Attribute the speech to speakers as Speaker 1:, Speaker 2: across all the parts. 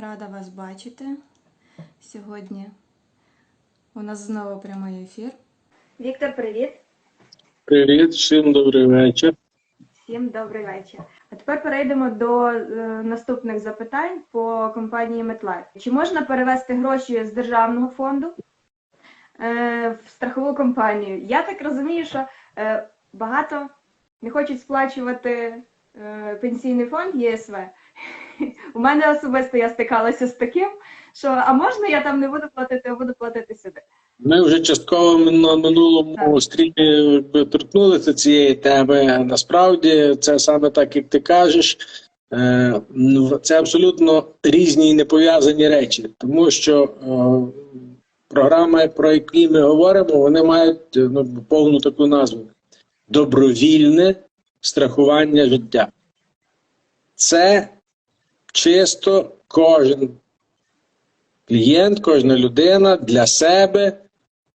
Speaker 1: Рада вас бачити. Сьогодні у нас знову прямий ефір. Віктор, привіт!
Speaker 2: Привіт, всім добрий вечір.
Speaker 1: Всім добрий вечір. А тепер перейдемо до е, наступних запитань по компанії MetLife. Чи можна перевести гроші з державного фонду е, в страхову компанію? Я так розумію, що е, багато не хочуть сплачувати е, пенсійний фонд ЄСВ. У мене особисто я стикалася з таким, що а можна я там не буду платити, а буду платити сюди.
Speaker 2: Ми вже частково на минулому стрімі торкнулися цієї теми. Насправді це саме так, як ти кажеш. Е, ну, Це абсолютно різні і не пов'язані речі, тому що е, програми, про які ми говоримо, вони мають е, ну, повну таку назву: добровільне страхування життя. Це чисто кожен клієнт, кожна людина для себе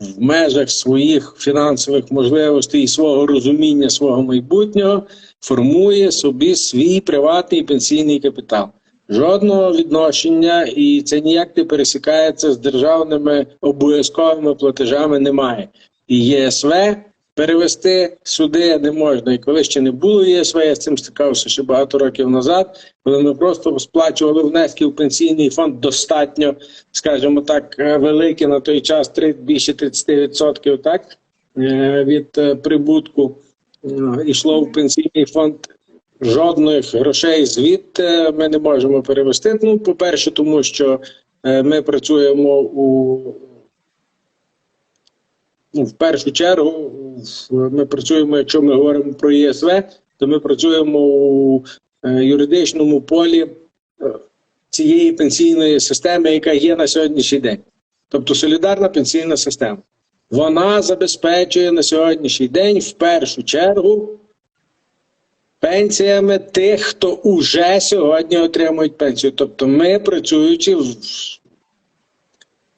Speaker 2: в межах своїх фінансових можливостей і свого розуміння свого майбутнього формує собі свій приватний пенсійний капітал. Жодного відношення, і це ніяк не пересікається з державними обов'язковими платежами. Немає. І ЄСВ перевести сюди не можна. І коли ще не було ЄСВ, я з цим стикався ще багато років назад, коли ми просто сплачували внески в пенсійний фонд достатньо, скажімо так, е, великі на той час три- більше 30% так, е, від е, прибутку йшло в пенсійний фонд. Жодних грошей звідти ми не можемо перевести. Ну, по-перше, тому що ми працюємо у в першу чергу, ми працюємо, якщо ми говоримо про ЄСВ, то ми працюємо у е, юридичному полі е, цієї пенсійної системи, яка є на сьогоднішній день. Тобто солідарна пенсійна система. Вона забезпечує на сьогоднішній день в першу чергу пенсіями тих, хто уже сьогодні отримують пенсію. Тобто ми, працюючи в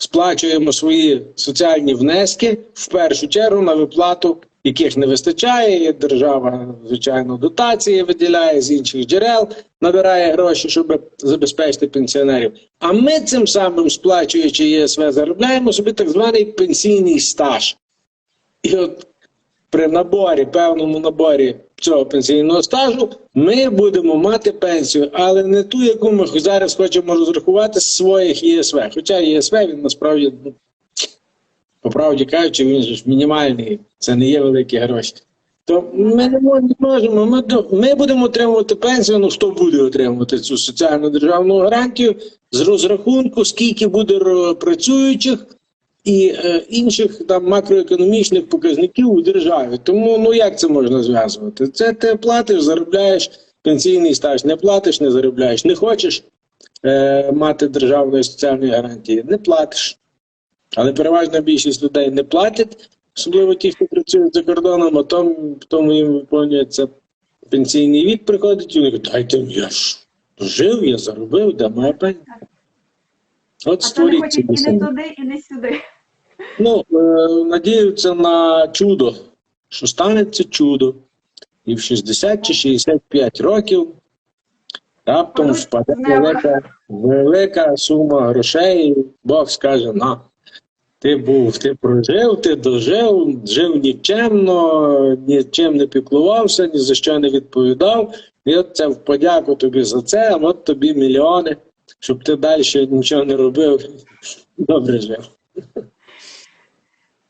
Speaker 2: сплачуємо свої соціальні внески в першу чергу на виплату, яких не вистачає. Держава, звичайно, дотації виділяє з інших джерел, набирає гроші, щоб забезпечити пенсіонерів. А ми цим самим, сплачуючи ЄСВ, заробляємо собі так званий пенсійний стаж. І от при наборі, певному наборі цього пенсійного стажу, ми будемо мати пенсію, але не ту, яку ми зараз хочемо розрахувати з своїх ЄСВ. Хоча ЄСВ він насправді, ну, по правді кажучи, він ж мінімальний, це не є великі гроші. То ми не можемо. Ми, ми будемо отримувати пенсію. Ну хто буде отримувати цю соціальну державну гарантію з розрахунку, скільки буде працюючих і е, інших там макроекономічних показників у державі. Тому ну як це можна зв'язувати? Це ти платиш, заробляєш пенсійний стаж, не платиш, не заробляєш. Не хочеш е, мати державної соціальної гарантії, не платиш. Але переважна більшість людей не платять, особливо ті, хто працюють за кордоном, а тому, тому їм виповнюється пенсійний вік, приходить, і вони кажуть, дайте я ж жив, я заробив, де моя пенсія. От
Speaker 1: А то не
Speaker 2: створіть
Speaker 1: хочуть і не туди, і не сюди.
Speaker 2: Ну, е, надіються на чудо, що станеться чудо. І в 60 чи 65 років раптом впаде велика, велика сума грошей, і Бог скаже: на, ти був, ти прожив, ти дожив, жив нікчемно, нічим не піклувався, ні за що не відповідав. І от це в подяку тобі за це, а от тобі мільйони, щоб ти далі нічого не робив, добре жив.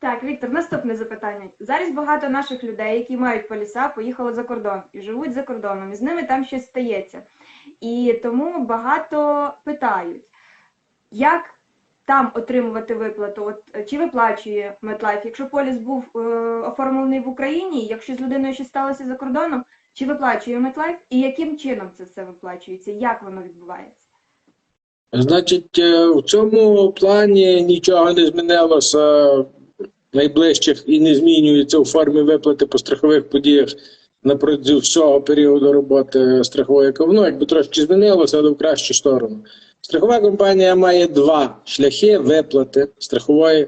Speaker 1: Так, Віктор, наступне запитання. Зараз багато наших людей, які мають поліса, поїхали за кордон і живуть за кордоном, і з ними там щось стається. І тому багато питають, як там отримувати виплату? От е, чи виплачує MetLife? Якщо поліс був е, оформлений в Україні, якщо з людиною щось сталося за кордоном, чи виплачує MetLife? І яким чином це все виплачується? Як воно відбувається?
Speaker 2: Значить, е, в цьому плані нічого не змінилося найближчих і не змінюється у формі виплати по страхових подіях на протязі всього періоду роботи страхової компанії. Ну, якби трошки змінилося, але в кращу сторону. Страхова компанія має два шляхи виплати страхової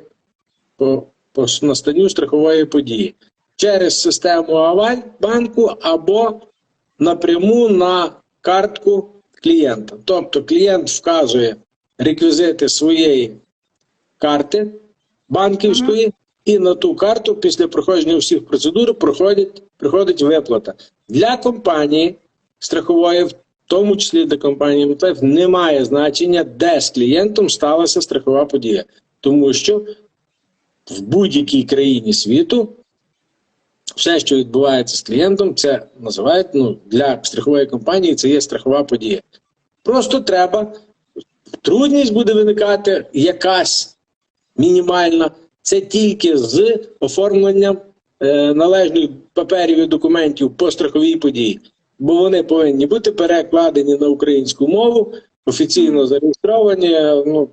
Speaker 2: по, по настанню страхової події через систему Аваль банку або напряму на картку клієнта. Тобто клієнт вказує реквізити своєї карти банківської, і на ту карту після проходження всіх процедур проходить, приходить виплата. Для компанії страхової, в тому числі для компанії MetLife, немає значення, де з клієнтом сталася страхова подія. Тому що в будь-якій країні світу все, що відбувається з клієнтом, це називають ну, для страхової компанії, це є страхова подія. Просто треба, трудність буде виникати якась мінімальна, це тільки з оформленням е, належних паперів і документів по страховій події. Бо вони повинні бути перекладені на українську мову, офіційно зареєстровані. Ну,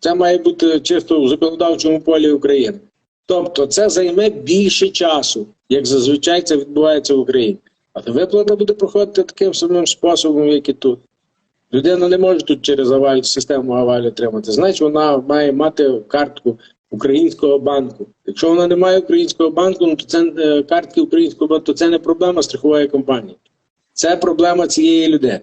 Speaker 2: це має бути чисто в законодавчому полі України. Тобто це займе більше часу, як зазвичай це відбувається в Україні. Але виплата буде проходити таким самим способом, як і тут. Людина не може тут через аваль, систему аваль отримати. Значить, вона має мати картку українського банку. Якщо вона не має українського банку, ну то це е, картки українського банку, то це не проблема страхової компанії. Це проблема цієї людини.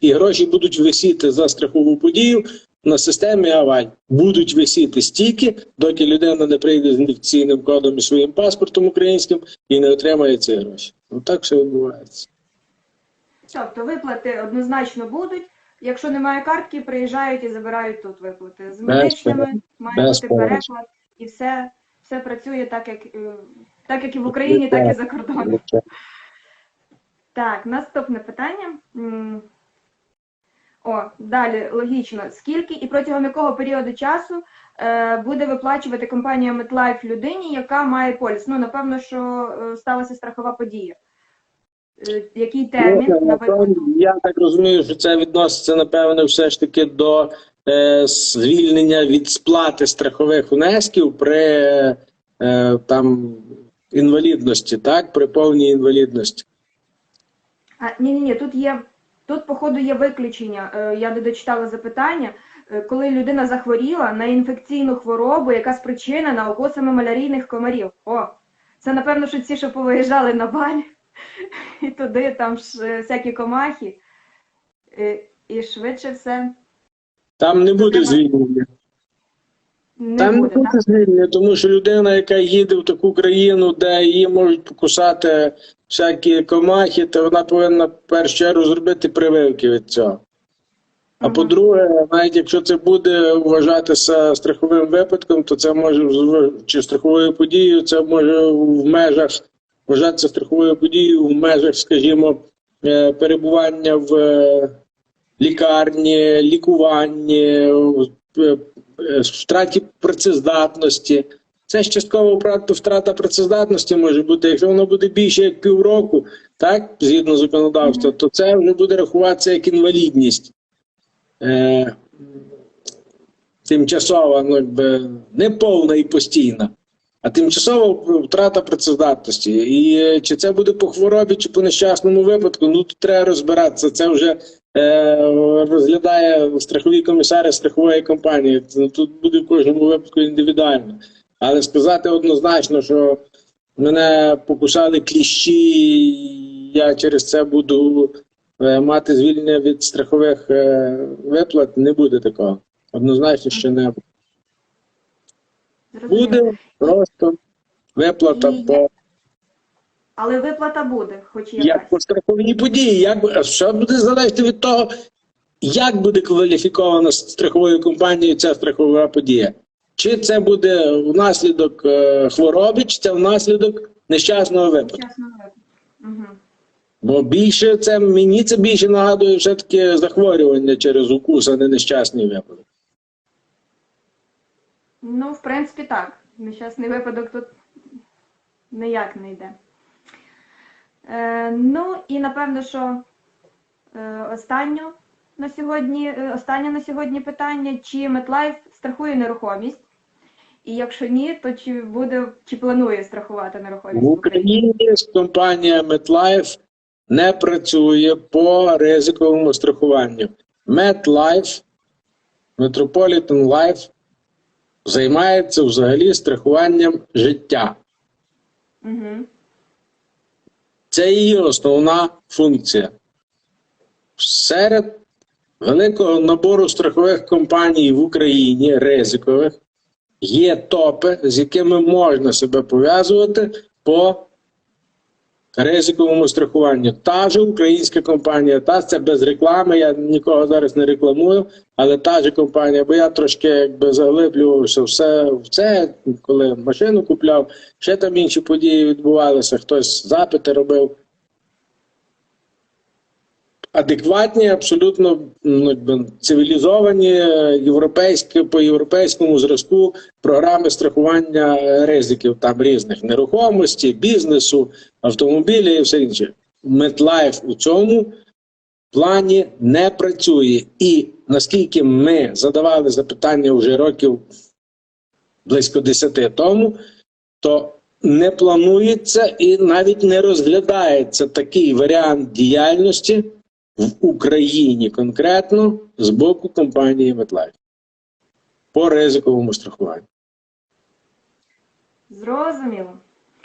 Speaker 2: І гроші будуть висіти за страхову подію на системі Аваль. Будуть висіти стільки, доки людина не прийде з ідентифікаційним кодом і своїм паспортом українським і не отримає ці гроші. Ну так все відбувається.
Speaker 1: Тобто виплати однозначно будуть. Якщо немає картки, приїжджають і забирають тут виплати. З медичними має бути переклад, і все, все працює так, як, е, так, як і в Україні, так і за кордоном. Так, наступне питання. О, далі логічно. Скільки і протягом якого періоду часу е, буде виплачувати компанія MetLife людині, яка має поліс? Ну, напевно, що е, сталася страхова подія. Е, який термін
Speaker 2: Ну,
Speaker 1: на виплату?
Speaker 2: Я так розумію, що це відноситься, напевне, все ж таки до е, звільнення від сплати страхових внесків при е, там інвалідності, так, при повній інвалідності.
Speaker 1: А, ні, ні, ні, тут є, тут, походу, є виключення. Е, Я не дочитала запитання. Е, Коли людина захворіла на інфекційну хворобу, яка спричинена укусами малярійних комарів. О, це напевно, що ці, що повиїжджали на баль, і туди там ж е, всякі комахи. Е, І швидше все
Speaker 2: Там не буде звільнення.
Speaker 1: не
Speaker 2: Там
Speaker 1: буде,
Speaker 2: не
Speaker 1: так?
Speaker 2: буде звільнення, тому що людина, яка їде в таку країну, де її можуть покусати всякі комахи, то вона повинна в першу чергу зробити прививки від цього. А
Speaker 1: Мгм.
Speaker 2: по-друге, навіть якщо це буде вважатися страховим випадком, то це може чи страховою подією, це може в межах вважатися страховою подією в межах, скажімо, е, перебування в е, лікарні, лікуванні, е, втраті працездатності. Це ж частково втрата- працездатності може бути. Якщо воно буде більше як півроку, так, згідно законодавства, то це вже буде рахуватися як інвалідність. Е, тимчасова, ну, повна і постійна, а тимчасова втрата працездатності. І е, чи це буде по хворобі, чи по нещасному випадку, ну тут треба розбиратися. Це вже е, розглядає страхові комісари страхової компанії. Тут буде в кожному випадку індивідуально. Але сказати однозначно, що мене покусали кліщі, я через це буду е, мати звільнення від страхових е, виплат, не буде такого. Однозначно, що не буде. Буде просто виплата
Speaker 1: І
Speaker 2: по
Speaker 1: Але виплата буде, хоч
Speaker 2: як
Speaker 1: якась.
Speaker 2: по страховій події. Як що буде залежати від того, як буде кваліфікована страховою компанією ця страхова подія? Чи це буде внаслідок е, хвороби, чи це внаслідок нещасного випадку?
Speaker 1: Угу.
Speaker 2: Бо більше це мені це більше нагадує все-таки захворювання через укус, а не нещасний випадок.
Speaker 1: Ну, в принципі, так. Нещасний випадок тут ніяк не йде. Е, ну і напевно, що е, останнє на сьогодні, е, останнє на сьогодні питання: чи MetLife страхує нерухомість? І якщо ні, то чи буде чи планує страхувати нерухомість
Speaker 2: В Україні компанія MetLife не працює по ризиковому страхуванню. MetLife, Metropolitan Life займається взагалі страхуванням життя.
Speaker 1: Угу.
Speaker 2: Це її основна функція. Серед великого набору страхових компаній в Україні, ризикових, є топи, з якими можна себе пов'язувати по ризиковому страхуванню. Та ж українська компанія, та це без реклами. Я нікого зараз не рекламую, але та ж компанія, бо я трошки якби заглиблювався все в це, коли машину купляв, ще там інші події відбувалися, хтось запити робив. Адекватні, абсолютно ну, цивілізовані е, європейські по європейському зразку програми страхування ризиків там різних нерухомості, бізнесу, автомобілів і все інше. MetLife у цьому плані не працює. І наскільки ми задавали запитання вже років близько 10 тому, то не планується і навіть не розглядається такий варіант діяльності в Україні конкретно з боку компанії MetLife по ризиковому страхуванню.
Speaker 1: Зрозуміло.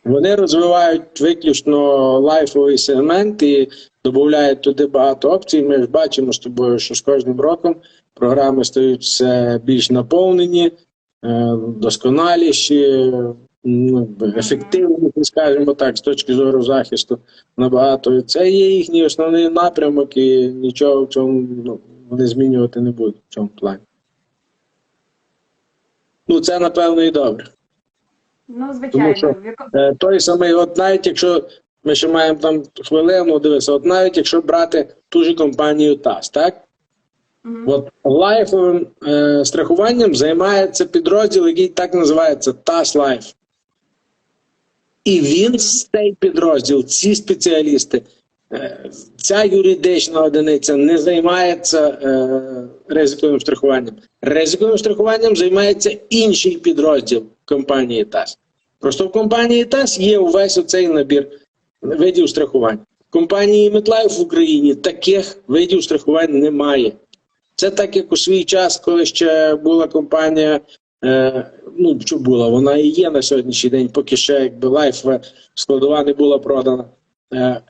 Speaker 2: Вони розвивають виключно лайфовий сегмент і додають туди багато опцій. Ми ж бачимо з тобою, що з кожним роком програми стають все більш наповнені, е, досконаліші, ну, скажімо так, з точки зору захисту набагато. Це є їхній основний напрямок, і нічого в цьому ну, вони змінювати не будуть в цьому плані. Ну, це напевно і добре.
Speaker 1: Ну, звичайно,
Speaker 2: що- Е, той самий, от навіть якщо ми ще маємо там хвилину, дивися, от навіть якщо брати ту ж компанію ТАС, так?
Speaker 1: Мгм.
Speaker 2: От лайфовим е, страхуванням займається підрозділ, який так називається ТАС Лайф. І він цей підрозділ, ці спеціалісти, е, ця юридична одиниця не займається е, ризиковим страхуванням. Ризиковим страхуванням займається інший підрозділ компанії ТАС. Просто в компанії ТАС є увесь оцей набір видів страхувань. В компанії MetLife в Україні таких видів страхувань немає. Це так, як у свій час, коли ще була компанія, ну що була, вона і є на сьогоднішній день, поки ще якби лайф складова не була продана. Е,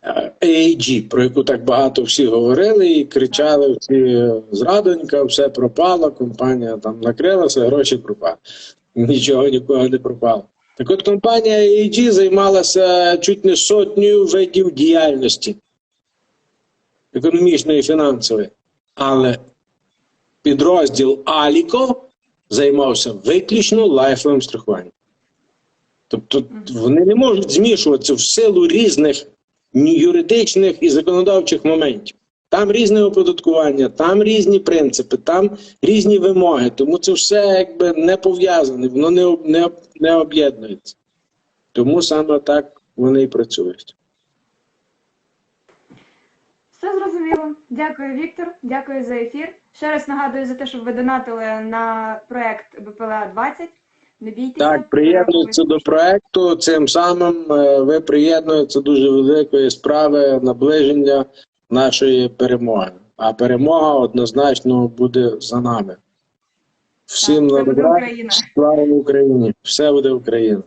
Speaker 2: е, про яку так багато всі говорили і кричали всі зрадонька, все пропало, компанія там накрилася, гроші пропали. Нічого нікого не пропало. Так от компанія AAG займалася чуть не сотнею видів діяльності економічної і фінансової. Але підрозділ Аліко займався виключно лайфовим страхуванням. Тобто вони не можуть змішуватися в силу різних юридичних і законодавчих моментів. Там різне оподаткування, там різні принципи, там різні вимоги. Тому це все якби не пов'язане, воно не, не, не об'єднується. Тому саме так вони і працюють.
Speaker 1: Все зрозуміло. Дякую, Віктор. Дякую за ефір. Ще раз нагадую за те, щоб ви донатили на проект БПЛА 20. Не бійтеся.
Speaker 2: Так, приєднуються до проекту. Цим самим е, ви приєднуєтеся дуже великої справи наближення нашої перемоги. А перемога однозначно буде за нами. Всім добра, слава Україні! Все буде Україна!